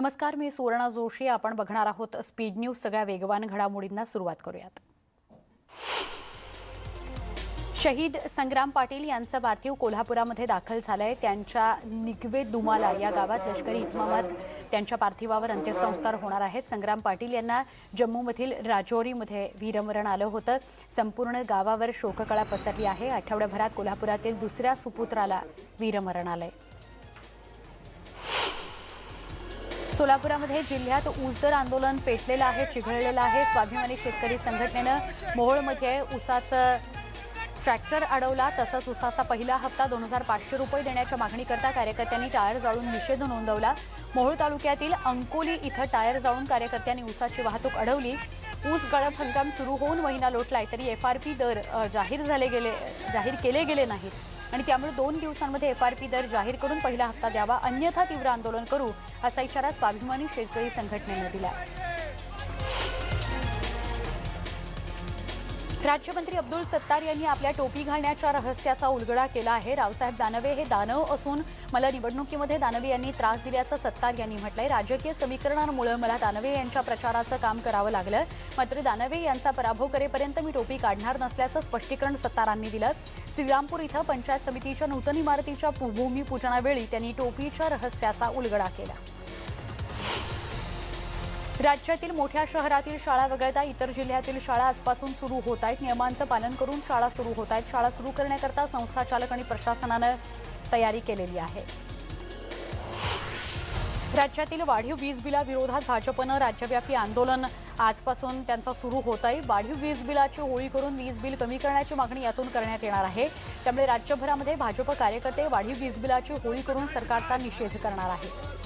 नमस्कार मी सुवर्णा जोशी. आपण बघणार आहोत स्पीड न्यूज. सगळ्या वेगवान घडामोडींना सुरुवात करूयात. शहीद संग्राम पाटील यांचं पार्थिव कोल्हापुरामध्ये दाखल झालंय. त्यांच्या निगवे दुमाला या गावात लष्करी इतमामात त्यांच्या पार्थिवावर अंत्यसंस्कार होणार आहेत. संग्राम पाटील यांना जम्मूमधील राजौरीमध्ये वीरमरण आलं होतं. संपूर्ण गावावर शोककळा पसरली आहे. आठवड्याभरात कोल्हापुरातील दुसऱ्या सुपुत्राला वीरमरण आलं आहे सोलापुरामध्ये जिल्ह्यात ऊसदर आंदोलन पेटलेलं आहे चिघळलेलं आहे. स्वाभिमानी शेतकरी संघटनेनं मोहोळमध्ये ऊसाचं ट्रॅक्टर अडवला. तसंच उसाचा पहिला हप्ता दोन हजार पाचशे रुपये देण्याच्या मागणीकरता कार्यकर्त्यांनी टायर जाळून निषेध नोंदवला. मोहोळ तालुक्यातील अंकोली इथं टायर जाळून कार्यकर्त्यांनी ऊसाची वाहतूक अडवली. ऊस गळप हंगाम सुरू होऊन महिना लोटलाय तरी एफ आर पी दर जाहीर झाले गेले जाहीर केले गेले नाहीत. आणि त्यामुळे दोन दिवसांमध्ये एफ आर पी दर जाहीर करून पहिला हप्ता द्यावा अन्यथा तीव्र आंदोलन करू असा इशारा स्वाभिमानी शेतकरी संघटनेनं दिला राज्यमंत्री अब्दुल सत्तार यांनी आपल्या टोपी घालण्याच्या रहस्याचा उलगडा केला आहे. रावसाहेब दानवे हे दानव असून मला निवडणुकीमध्ये दानवे यांनी त्रास दिल्याचं सत्तार यांनी म्हटलंय. राजकीय समीकरणांमुळे मला दानवे यांच्या प्रचाराचं काम करावं लागलं. मात्र दानवे यांचा पराभव करेपर्यंत मी टोपी काढणार नसल्याचं स्पष्टीकरण सत्तारांनी दिलं. श्रीरामपूर इथं पंचायत समितीच्या नूतन इमारतीच्या भूमिपूजनावेळी त्यांनी टोपीच्या रहस्याचा उलगडा केला. राज्यातील मोठ्या शहरातील शाळा वगळता इतर जिल्ह्यातील शाळा आजपासून सुरू होत आहेत. नियमांचं पालन करून शाळा सुरू होत आहेत. शाळा सुरू करण्याकरता संस्था चालक आणि प्रशासनानं तयारी केलेली आहे. राज्यातील वाढीव वीज बिलाविरोधात भाजपनं राज्यव्यापी आंदोलन आजपासून त्यांचा सुरू होत आहे. वाढीव वीज बिलाची होळी करून वीज बिल कमी करण्याची मागणी यातून करण्यात येणार आहे. त्यामुळे राज्यभरामध्ये भाजप कार्यकर्ते वाढीव वीज बिलाची होळी करून सरकारचा निषेध करणार आहेत.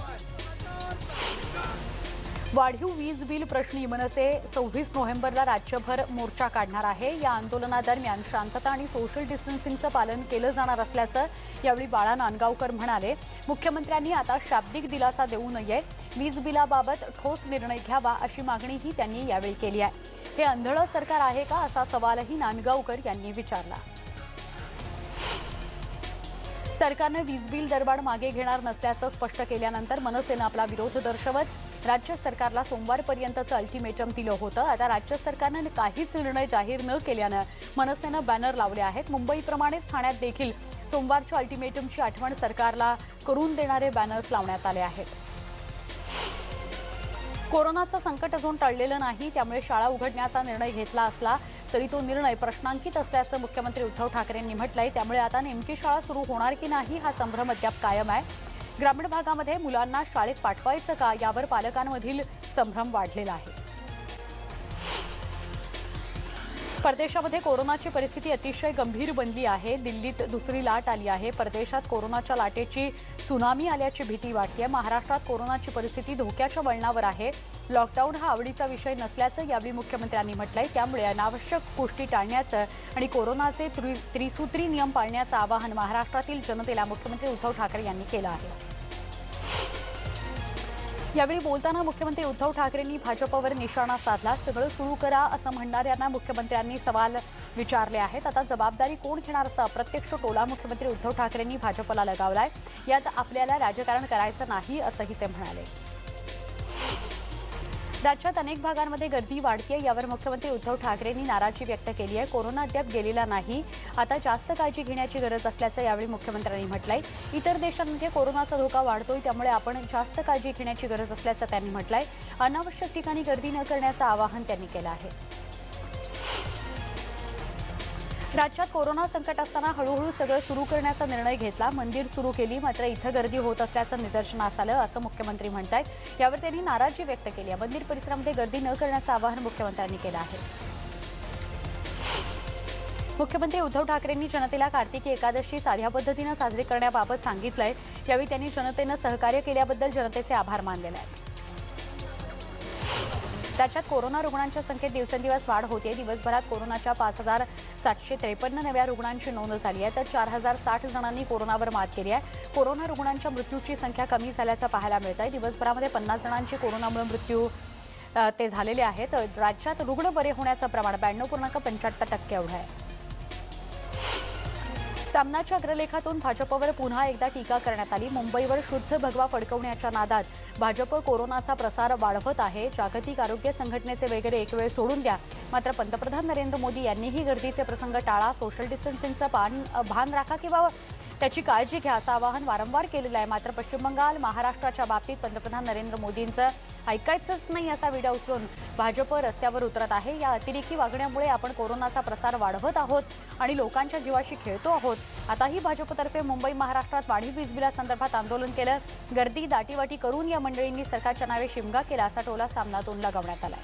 वाढीव वीज बिल प्रश्नी मनसे सव्वीस नोव्हेंबरला राज्यभर मोर्चा काढणार आहे. या आंदोलनादरम्यान शांतता आणि सोशल डिस्टन्सिंगचं पालन केलं जाणार असल्याचं यावेळी बाळा नांदगावकर म्हणाले. मुख्यमंत्र्यांनी आता शाब्दिक दिलासा देऊ नये. वीज बिलाबाबत ठोस निर्णय घ्यावा अशी मागणीही त्यांनी यावेळी केली आहे. हे आंधळं सरकार आहे का असा सवालही नांदगावकर यांनी विचारला. सरकारनं वीज बिल दरवाढ मागे घेणार नसल्याचं स्पष्ट केल्यानंतर मनसेनं आपला विरोध दर्शवत राज्य सरकारला सोमवारपर्यंतचं अल्टिमेटम दिलं होतं. आता राज्य सरकारनं काहीच निर्णय जाहीर न केल्यानं मनसेनं बॅनर लावले आहेत. मुंबईप्रमाणेच ठाण्यात देखील सोमवारच्या अल्टिमेटमची आठवण सरकारला करून देणारे बॅनर्स लावण्यात आले आहेत. कोरोनाचं संकट अजून टळलेलं नाही त्यामुळे शाळा उघडण्याचा निर्णय घेतला असला तरी तो निर्णय प्रश्नांकित असल्याचं मुख्यमंत्री उद्धव ठाकरेंनी म्हटलंय. त्यामुळे आता नेमकी शाळा सुरू होणार की नाही हा संभ्रम अद्याप कायम आहे. ग्रामीण भागामध्ये मुलांना शाळेत पाठवायचं का? यावर पालकांमधील संभ्रम वाढलेला आहे. परदेशामध्ये कोरोनाची परिस्थिती अतिशय गंभीर बनली आहे. दिल्लीत दुसरी लाट आली आहे. परदेशात कोरोनाच्या लाटेची सुनामी आल्याची भीती वाटते महाराष्ट्रात कोरोनाची परिस्थिती धोक्याच्या वळणावर आहे. लॉकडाऊन हा आवडीचा विषय नसल्याचं यावेळी मुख्यमंत्र्यांनी म्हटलंय. त्यामुळे अनावश्यक गोष्टी टाळण्याचं आणि कोरोनाचे त्रि त्रिसूत्री नियम पाळण्याचं आवाहन महाराष्ट्रातील जनतेला मुख्यमंत्री उद्धव ठाकरे यांनी केलं आहे. यावेळी बोलताना मुख्यमंत्री उद्धव ठाकरेंनी भाजपवर निशाणा साधला. सगळं सुरू करा असं म्हणणाऱ्यांना मुख्यमंत्र्यांनी सवाल विचारले आहेत. आता जबाबदारी कोण घेणार असा अप्रत्यक्ष टोला मुख्यमंत्री उद्धव ठाकरेंनी भाजपला लगावलाय. यात आपल्याला राजकारण करायचं नाही असंही ते म्हणाले. राज्यात अनेक भागांमध्ये गर्दी वाढतीये. यावर मुख्यमंत्री उद्धव ठाकरेंनी नाराजी व्यक्त केली आहे. कोरोना अद्याप गेलेला नाही. आता जास्त काळजी घेण्याची गरज असल्याचं यावेळी मुख्यमंत्र्यांनी म्हटलंय. इतर देशांमध्ये कोरोनाचा धोका वाढतोय त्यामुळे आपण जास्त काळजी घेण्याची गरज असल्याचं त्यांनी म्हटलंय. अनावश्यक ठिकाणी गर्दी न करण्याचं आवाहन त्यांनी केलं आहे. राज्यात कोरोना संकट असताना हळूहळू सगळं सुरू करण्याचा निर्णय घेतला. मंदिर सुरू केली मात्र इथं गर्दी होत असल्याचं निदर्शनास आलं असं मुख्यमंत्री म्हणत आहेत यावर त्यांनी नाराजी व्यक्त केली. आहे मंदिर परिसरामध्ये गर्दी न करण्याचं आवाहन मुख्यमंत्र्यांनी केलं आहे. मुख्यमंत्री उद्धव ठाकरेंनी जनतेला कार्तिकी एकादशी साध्या पद्धतीनं साजरी करण्याबाबत सांगितलंय. यावेळी त्यांनी जनतेनं सहकार्य केल्याबद्दल जनतेचे आभार मानलेले आहेत. राज्यात कोरोना रुग्णांच्या संख्येत दिवसेंदिवस वाढ होते. दिवसभरात कोरोनाच्या पाच हजार सातशे त्रेपन्न नव्या रुग्णांची नोंद झाली आहे. तर चार हजार साठ जणांनी कोरोनावर मात केली आहे. कोरोना रुग्णांच्या मृत्यूची संख्या कमी झाल्याचं पाहायला मिळत आहे. दिवसभरामध्ये पन्नास जणांची कोरोनामुळे मृत्यू ते झालेले आहेत. राज्यात रुग्ण बरे होण्याचं प्रमाण ब्याण्णव पूर्णांक पंच्याहत्तर टक्के एवढं आहे. सामनाच्या अग्रलेखातून भाजपवर पुन्हा एकदा टीका करण्यात आली. मुंबईवर शुद्ध भगवा फडकवण्याच्या नादात भाजप कोरोनाचा प्रसार वाढवत आहे. जागतिक आरोग्य संघटनेचे वगैरे एक वेळ सोडून द्या. मात्र पंतप्रधान नरेंद्र मोदी यांनीही गर्दीचे प्रसंग टाळा सोशल डिस्टन्सिंगचं भान भान राखा किंवा त्याची काळजी घ्या असं आवाहन वारंवार केलेलं आहे. मात्र पश्चिम बंगाल महाराष्ट्राच्या बाबतीत पंतप्रधान नरेंद्र मोदींचं ऐकायचंच नाही असा विडा उचलून भाजप रस्त्यावर उतरत आहे. या अतिरेकी वागण्यामुळे आपण कोरोनाचा प्रसार वाढवत आहोत आणि लोकांच्या जीवाशी खेळतो आहोत. आताही भाजपतर्फे मुंबई महाराष्ट्रात वाढीव वीज बिलासंदर्भात आंदोलन केलं. गर्दी दाटीवाटी करून या मंडळींनी सरकारच्या नावे शिमगा केला असा टोला सामनातून लगावण्यात आला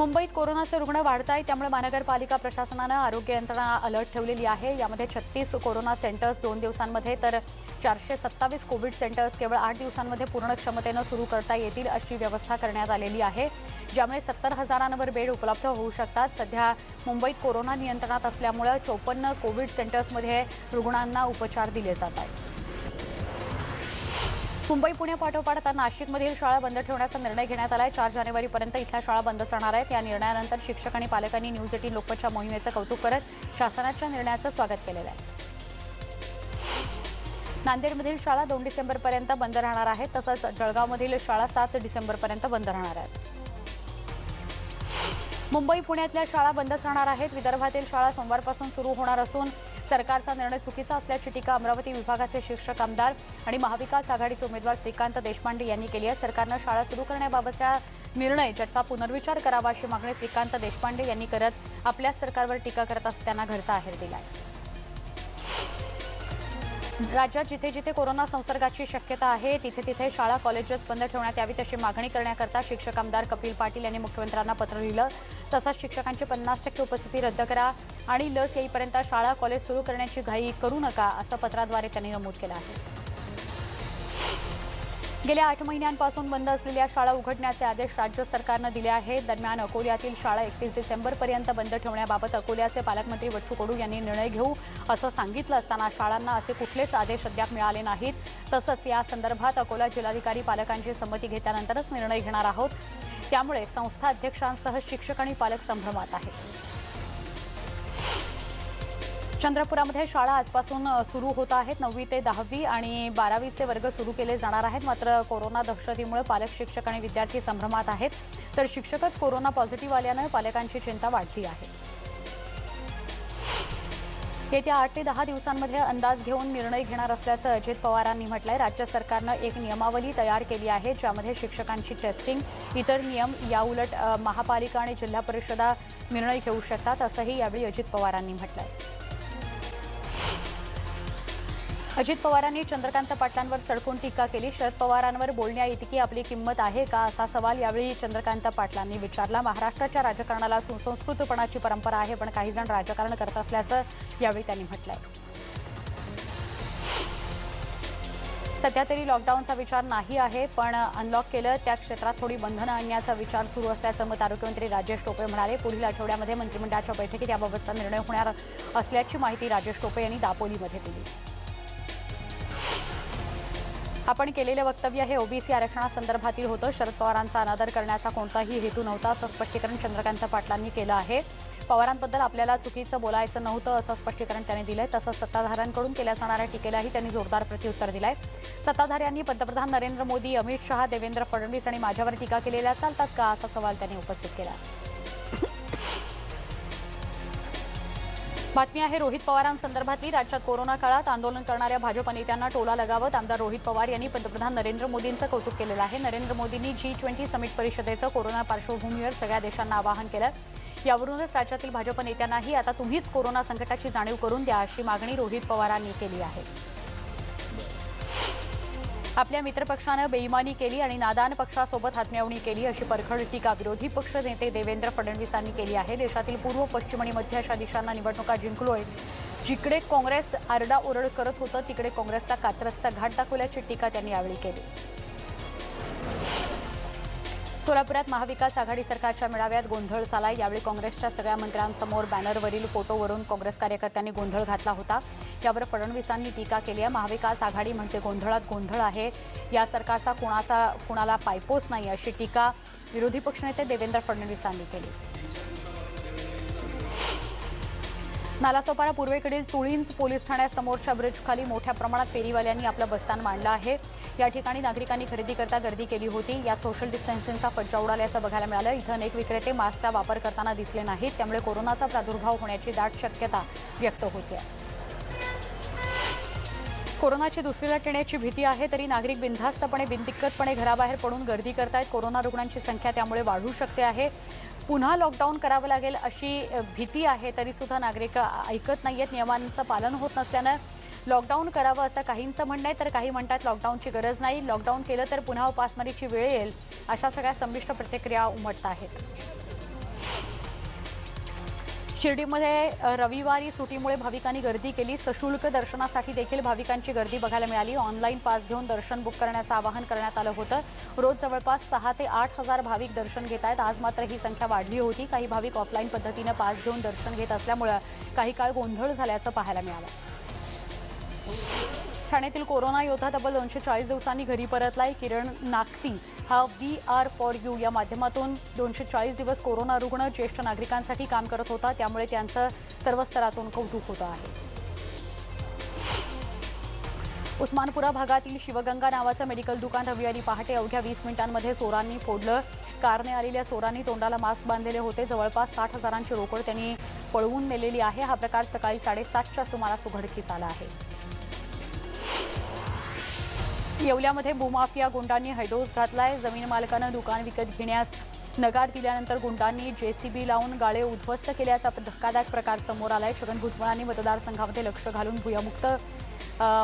मुंबईत कोरोनाचे रुग्ण वाढत आहेत त्यामुळे महानगरपालिका प्रशासनानं आरोग्य यंत्रणा अलर्ट ठेवलेली आहे. यामध्ये छत्तीस कोरोना सेंटर्स दोन दिवसांमध्ये तर चारशे सत्तावीस कोविड सेंटर्स केवळ आठ दिवसांमध्ये पूर्ण क्षमतेनं सुरू करता येतील अशी व्यवस्था करण्यात आलेली आहे. ज्यामुळे सत्तर हजारांवर बेड उपलब्ध होऊ शकतात. सध्या मुंबईत कोरोना नियंत्रणात असल्यामुळे चोपन्न कोविड सेंटर्समध्ये रुग्णांना उपचार दिले जात आहेत. मुंबई पुणे पाठोपाठ आता नाशिकमधील शाळा बंद ठेवण्याचा निर्णय घेण्यात आला आहे चार जानेवारीपर्यंत इथल्या शाळा बंदच राहणार आहेत. या निर्णयानंतर शिक्षक आणि पालकांनी न्यूज एटीन लोकमतच्या मोहिमेचं कौतुक करत शासनाच्या निर्णयाचं स्वागत केलेलं आहे. नांदेडमधील शाळा दोन डिसेंबरपर्यंत बंद राहणार आहेत तसंच जळगावमधील शाळा सात डिसेंबरपर्यंत बंद राहणार आहेत. मुंबई पुण्यातल्या शाळा बंदच राहणार आहेत. विदर्भातील शाळा सोमवारपासून सुरू होणार असून सरकारचा निर्णय चुकीचा असल्याची टीका अमरावती विभागाचे शिक्षक आमदार आणि महाविकास आघाडीचे उमेदवार श्रीकांत देशपांडे यांनी केली आहे. सरकारनं शाळा सुरू करण्याबाबतचा निर्णय ज्याचा पुनर्विचार करावा अशी मागणी श्रीकांत देशपांडे यांनी करत आपल्याच सरकारवर टीका करत असताना घरचा आहेर दिला आहे राज्यात जिथे जिथे कोरोना संसर्गाची शक्यता आहे तिथे तिथे शाळा कॉलेजेस बंद ठेवण्यात यावीत अशी मागणी करण्याकरता शिक्षक आमदार कपिल पाटील यांनी मुख्यमंत्र्यांना पत्र लिहिलं. तसंच शिक्षकांची पन्नास टक्के उपस्थिती रद्द करा आणि लस येईपर्यंत शाळा कॉलेज सुरू करण्याची घाई करू नका असं पत्राद्वारे त्यांनी नमूद केलं आहे. गेल्या आठ महिन्यांपासून बंद असलेल्या शाळा उघडण्याचे आदेश राज्य सरकारनं दिले आहेत. दरम्यान अकोल्यातील शाळा एकतीस डिसेंबरपर्यंत बंद ठेवण्याबाबत अकोल्याचे पालकमंत्री बच्चू कडू यांनी निर्णय घेऊ असं सांगितलं असताना शाळांना असे कुठलेच आदेश अद्याप मिळाले नाहीत. तसंच या संदर्भात अकोला जिल्हाधिकारी पालकांची संमती घेतल्यानंतरच निर्णय घेणार आहोत. त्यामुळे संस्था अध्यक्षांसह शिक्षक आणि पालक संभ्रमात आहेत. चंद्रपुरामध्ये शाळा आजपासून सुरू होत आहेत. नववी ते दहावी आणि बारावीचे वर्ग सुरू केले जाणार आहेत. मात्र कोरोना दहशतीमुळे पालक शिक्षक आणि विद्यार्थी संभ्रमात आहेत. तर शिक्षकच कोरोना पॉझिटिव्ह आल्यानं पालकांची चिंता वाढली आहे. येत्या आठ ते दहा दिवसांमध्ये अंदाज घेऊन निर्णय घेणार असल्याचं अजित पवारांनी म्हटलंय. राज्य सरकारनं एक नियमावली तयार केली आहे ज्यामध्ये शिक्षकांची टेस्टिंग इतर नियम याउलट महापालिका आणि जिल्हा परिषदा निर्णय घेऊ शकतात असंही यावेळी अजित पवारांनी म्हटलंय. अजित पवारांनी चंद्रकांत पाटलांवर सडकून टीका केली. शरद पवारांवर बोलण्या इतकी आपली किंमत आहे का असा सवाल यावेळी चंद्रकांत पाटलांनी विचारला. महाराष्ट्राच्या राजकारणाला सुसंस्कृतपणाची परंपरा आहे पण काही जण राजकारण करत असल्याचं यावेळी त्यांनी म्हटलंय. सध्या तरी लॉकडाऊनचा विचार नाही आहे पण अनलॉक केलं त्या क्षेत्रात थोडी बंधनं आणण्याचा विचार सुरू असल्याचं मत आरोग्यमंत्री राजेश टोपे म्हणाले. पुढील आठवड्यामध्ये मंत्रिमंडळाच्या बैठकीत याबाबतचा निर्णय होणार असल्याची माहिती राजेश टोपे यांनी दापोलीमध्ये दिली. आपण केलेले वक्तव्य हे ओबीसी आरक्षणासंदर्भातील होतं. शरद पवारांचा अनादर करण्याचा कोणताही हेतू नव्हता असं स्पष्टीकरण चंद्रकांत पाटलांनी केलं आहे. पवारांबद्दल आपल्याला चुकीचं बोलायचं नव्हतं असं स्पष्टीकरण त्यांनी दिलंय. तसंच सत्ताधाऱ्यांकडून केल्या जाणाऱ्या टीकेलाही त्यांनी जोरदार प्रत्युत्तर दिलंय. सत्ताधाऱ्यांनी पंतप्रधान नरेंद्र मोदी अमित शहा देवेंद्र फडणवीस आणि माझ्यावर टीका केलेल्या चालतात का असा सवाल त्यांनी उपस्थित केला. बातमी आहे रोहित पवारांसंदर्भातली. राज्यात कोरोना काळात आंदोलन करणाऱ्या भाजप नेत्यांना टोला लगावत आमदार रोहित पवार यांनी पंतप्रधान नरेंद्र मोदींचं कौतुक केलेलं आहे. नरेंद्र मोदींनी जी ट्वेंटी समिट परिषदेचं कोरोना पार्श्वभूमीवर सगळ्या देशांना आवाहन केलं. यावरूनच राज्यातील भाजप नेत्यांनाही आता तुम्हीच कोरोना संकटाची जाणीव करून द्या अशी मागणी रोहित पवारांनी केली आहे. आपल्या मित्रपक्षानं बेईमानी केली आणि नादान पक्षासोबत हातमिळवणी केली अशी परखड टीका विरोधी पक्ष नेते देवेंद्र फडणवीसांनी केली आहे. देशातील पूर्व पश्चिम आणि मध्य अशा दिशांना निवडणुका जिंकलोय. जिकडे काँग्रेस आरडाओरड करत होतं तिकडे काँग्रेसला कात्रजचा घाट दाखवल्याची टीका त्यांनी यावेळी केली. सोलापुरात महाविकास आघाडी सरकारच्या मेळाव्यात गोंधळ झाला यावेळी काँग्रेसच्या सगळ्या मंत्र्यांसमोर बॅनरवरील फोटोवरून काँग्रेस कार्यकर्त्यांनी गोंधळ घातला होता. यावर फडणवीसांनी टीका केली आहे. महाविकास आघाडी म्हणजे गोंधळात गोंधळ आहे. या सरकारचा कुणाचा कुणाला पायपोस नाही अशी टीका विरोधी पक्षनेते देवेंद्र फडणवीसांनी केली. नालासोपारा पूर्वेकडील तुळींज पोलीस ठाण्यासमोरच्या ब्रिजखाली मोठ्या प्रमाणात फेरीवाल्यांनी आपलं बस्तान मांडलं आहे. या ठिकाणी नागरिकांनी खरेदी करता गर्दी केली होती. यात सोशल डिस्टन्सिंगचा फज्जा उडाल्याचं बघायला मिळालं. इथं अनेक विक्रेते मास्कचा वापर करताना दिसले नाहीत. त्यामुळे कोरोनाचा प्रादुर्भाव होण्याची दाट शक्यता व्यक्त होते कोरोनाची दुसरी लाट येण्याची भीती आहे तरी नागरिक बिनधास्तपणे बिनदिक्कतपणे घराबाहेर पडून गर्दी करतायत. कोरोना रुग्णांची संख्या त्यामुळे वाढू शकते आहे. पुन्हा लॉकडाऊन करावं लागेल अशी भीती आहे तरी सुद्धा नागरिक ऐकत नाही आहेत नियमांचं पालन होत नसल्यानं लॉकडाऊन करावं असं काहींचं म्हणणं आहे तर काही म्हणतात लॉकडाऊनची गरज नाही. लॉकडाऊन केलं तर पुन्हा उपासमारीची वेळ येईल अशा सगळ्या संमिश्र प्रतिक्रिया उमटत आहेत. शिर्डीमध्ये रविवारी सुटीमुळे भाविकांनी गर्दी केली. सशुल्क दर्शनासाठी देखील भाविकांची गर्दी बघायला मिळाली. ऑनलाईन पास घेऊन दर्शन बुक करण्याचं आवाहन करण्यात आलं होतं. रोज जवळपास सहा ते आठ हजार भाविक दर्शन घेत आहेत. आज मात्र ही संख्या वाढली होती. काही भाविक ऑफलाईन पद्धतीनं पास घेऊन दर्शन घेत असल्यामुळं काही काळ गोंधळ झाल्याचं पाहायला मिळालं. ठाण्यातील कोरोना योद्धा तब्बल दोनशे चाळीस दिवसांनी घरी परतलाय. किरण नागती हा व्ही आर फॉर यू या माध्यमातून दोनशे चाळीस दिवस कोरोना रुग्ण ज्येष्ठ नागरिकांसाठी काम करत होता. त्यामुळे त्यांचं सर्व स्तरातून कौतुक होतं आहे. उस्मानपुरा भागातील शिवगंगा नावाचं मेडिकल दुकान रविवारी पहाटे अवघ्या वीस मिनिटांमध्ये चोरांनी फोडलं. कारने आलेल्या चोरांनी तोंडाला मास्क बांधलेले होते. जवळपास साठ हजारांची रोकड त्यांनी पळवून नेलेली आहे. हा प्रकार सकाळी साडेसातच्या सुमारास उघडकीस आला आहे. येवल्यामध्ये भूमाफिया गुंडांनी हैदोस घातलाय. जमीन मालकानं दुकान विकत घेण्यास नकार दिल्यानंतर गुंडांनी जेसीबी लावून गाळे उद्ध्वस्त केल्याचा धक्कादायक प्रकार समोर आलाय. छगन भुजबळांनी मतदारसंघामध्ये लक्ष घालून भुयामुक्त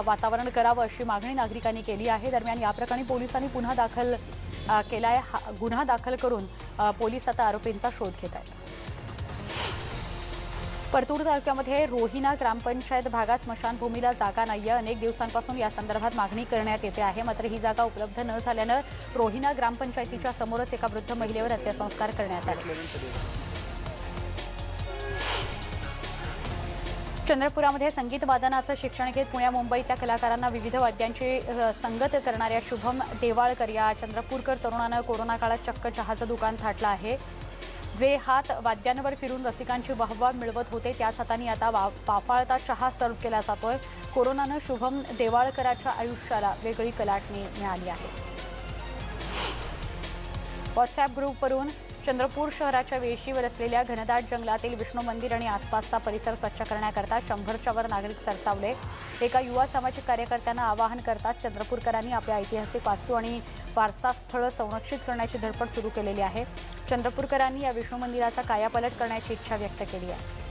वातावरण करावं अशी मागणी नागरिकांनी केली आहे. दरम्यान या प्रकरणी पोलिसांनी पुन्हा दाखल केलाय. हा- गुन्हा दाखल करून पोलीस आता आरोपींचा शोध घेत आहेत परतूर तालुक्यामध्ये रोहिना ग्रामपंचायत भागात स्मशानभूमीला जागा नाहीये. अनेक दिवसांपासून या संदर्भात मागणी करण्यात येते आहे. मात्र ही जागा उपलब्ध न झाल्यानं रोहिना ग्रामपंचायतीच्या समोरच एका वृद्ध महिलेवर अंत्यसंस्कार करण्यात आले. चंद्रपुरामध्ये संगीत वादनाचं शिक्षण घेत पुण्या मुंबईतल्या कलाकारांना विविध वाद्यांची संगत करणाऱ्या शुभम देवाळकर या चंद्रपूरकर तरुणानं कोरोना काळात चक्क चहाचं दुकान थाटलं आहे. जे हात वाद्यांवर फिरून रसिकांची वाहवा मिळवत होते त्याच हाताने आता वा वाफाळता चहा सर्व केला जातोय. कोरोनानं शुभम देवाळकराच्या आयुष्याला वेगळी कलाटणी मिळाली आहे. व्हॉट्सॲप ग्रुपवरून चंद्रपूर शहराच्या वेशीवर असलेल्या घनदाट जंगलातील विष्णू मंदिर आणि आसपासचा परिसर स्वच्छ करण्याकरता शंभरच्या वर नागरिक सरसावले. एका युवा सामाजिक कार्यकर्त्यांना आवाहन करतात चंद्रपूरकरांनी आपल्या ऐतिहासिक वास्तू आणि वारसा स्थळं संरक्षित करण्याची धडपड सुरू केलेली आहे. चंद्रपूरकरांनी या विष्णू मंदिराचा कायापालट करण्याची इच्छा व्यक्त केली आहे.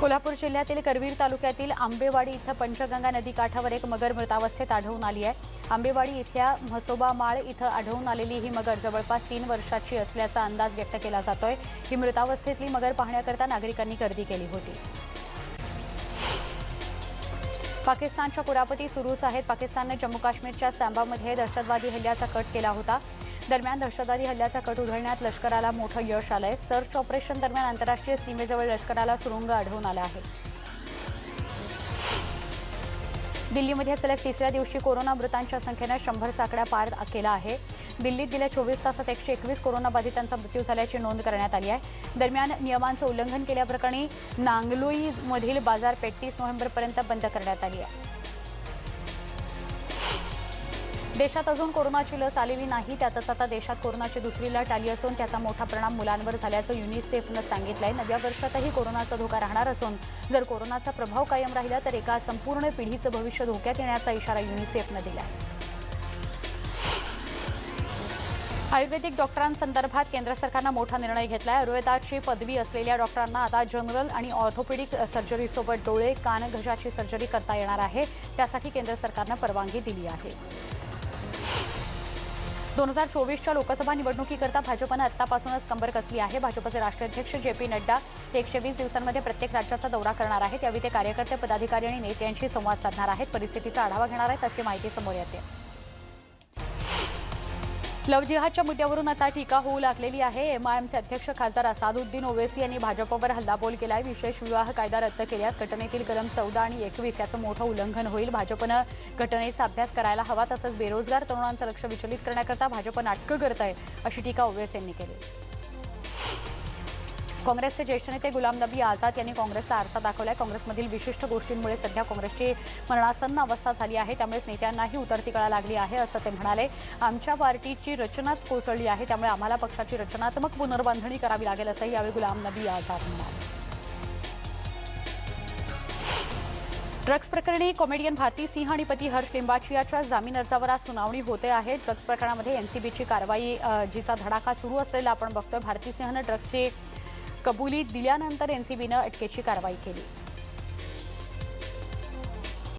कोल्हापूर जिल्ह्यातील करवीर तालुक्यातील आंबेवाडी इथं पंचगंगा नदी काठावर एक मगर मृतावस्थेत आढळून आली आहे. आंबेवाडी इथल्या म्हसोबा माळ इथं आढळून आलेली ही मगर जवळपास तीन वर्षाची असल्याचा अंदाज व्यक्त केला जातोय. ही मृतावस्थेतली मगर पाहण्याकरता नागरिकांनी गर्दी केली होती. पाकिस्तानच्या कुरापती सुरूच आहेत. पाकिस्तानने जम्मू काश्मीरच्या सॅम्बामध्ये दहशतवादी हल्ल्याचा कट केला होता. दरम्यान दहशतवादी हल्ल्याचा कट उधळण्यात लष्कराला मोठं यश आलंय. सर्च ऑपरेशन दरम्यान आंतरराष्ट्रीय सीमेजवळ लष्कराला सुरुंग आढळून आला आहे. दिल्लीमध्ये सलग तिसऱ्या दिवशी कोरोना मृतांच्या संख्येनं शंभर चाकड्या पार केला आहे. दिल्लीत गेल्या चोवीस तासात एकशे एकवीस कोरोनाबाधितांचा मृत्यू झाल्याची नोंद करण्यात आली आहे. दरम्यान नियमांचं उल्लंघन केल्याप्रकरणी नांगलोईमधील बाजारपेठ तीस नोव्हेंबरपर्यंत बंद करण्यात आली आहे. देशात अजून कोरोनाची लस आलेली नाही त्यातच आता देशात कोरोनाची दुसरी लाट आली असून त्याचा मोठा परिणाम मुलांवर झाल्याचं युनिसेफनं सांगितलं आहे नव्या वर्षातही कोरोनाचा धोका राहणार असून जर कोरोनाचा प्रभाव कायम राहिला तर एका संपूर्ण पिढीचं भविष्य धोक्यात येण्याचा इशारा युनिसेफनं दिला आयुर्वेदिक डॉक्टरांसंदर्भात केंद्र सरकारनं मोठा निर्णय घेतला आहे आयुर्वेदाची पदवी असलेल्या डॉक्टरांना आता जनरल आणि ऑर्थोपेडिक सर्जरीसोबत डोळे कान घशाची सर्जरी करता येणार आहे. त्यासाठी केंद्र सरकारनं परवानगी दिली आहे. दोन हजार चोवीसच्या लोकसभा निवडणुकीकरता भाजपनं आत्तापासूनच कंबर कसली आहे? भाजपचे राष्ट्राध्यक्ष जे पी नड्डा हे एकशे वीस दिवसांमध्ये प्रत्येक राज्याचा दौरा करणार आहेत. यावेळी ते कार्यकर्ते पदाधिकारी आणि नेत्यांशी संवाद साधणार आहेत. परिस्थितीचा आढावा घेणार आहेत अशी माहिती समोर येते. लव जिहादच्या मुद्द्यावरून आता टीका होऊ लागलेली आहे. एमआयएमचे अध्यक्ष खासदार असादुद्दीन ओवेसी यांनी भाजपवर हल्लाबोल केलाय. विशेष विवाह कायदा रद्द केल्यास घटनेतील कलम चौदा आणि एकवीस याचं मोठं उल्लंघन होईल. भाजपनं घटनेचा अभ्यास करायला हवा तसंच बेरोजगार तरुणांचं लक्ष विचलित करण्याकरता भाजप नाटकं करत आहे अशी टीका ओवेस यांनी केली. काँग्रेसचे ज्येष्ठ नेते गुलाम नबी आझाद यांनी काँग्रेसला आरसा दाखवलाय. काँग्रेसमधील विशिष्ट गोष्टींमुळे सध्या काँग्रेसची मरणासन्न अवस्था झाली आहे. त्यामुळेच नेत्यांनाही उतरती कळा लागली आहे असं ते म्हणाले. आमच्या पार्टीची रचनाच कोसळली आहे त्यामुळे आम्हाला पक्षाची रचनात्मक पुनर्बांधणी करावी लागेल असंही यावेळी गुलाम नबी आझाद म्हणाले. ड्रग्ज प्रकरणी कॉमेडियन भारती सिंह आणि पती हर्ष लिंबाचियाच्या जामीन अर्जावर आज सुनावणी होते आहे. ड्रग्ज प्रकरणामध्ये एनसीबीची कारवाई जिचा धडाका सुरू असलेला आपण बघतोय. भारती सिंहनं ड्रग्जची कबुली दिल्यानंतर एनसीबीनं अटकेची कारवाई केली.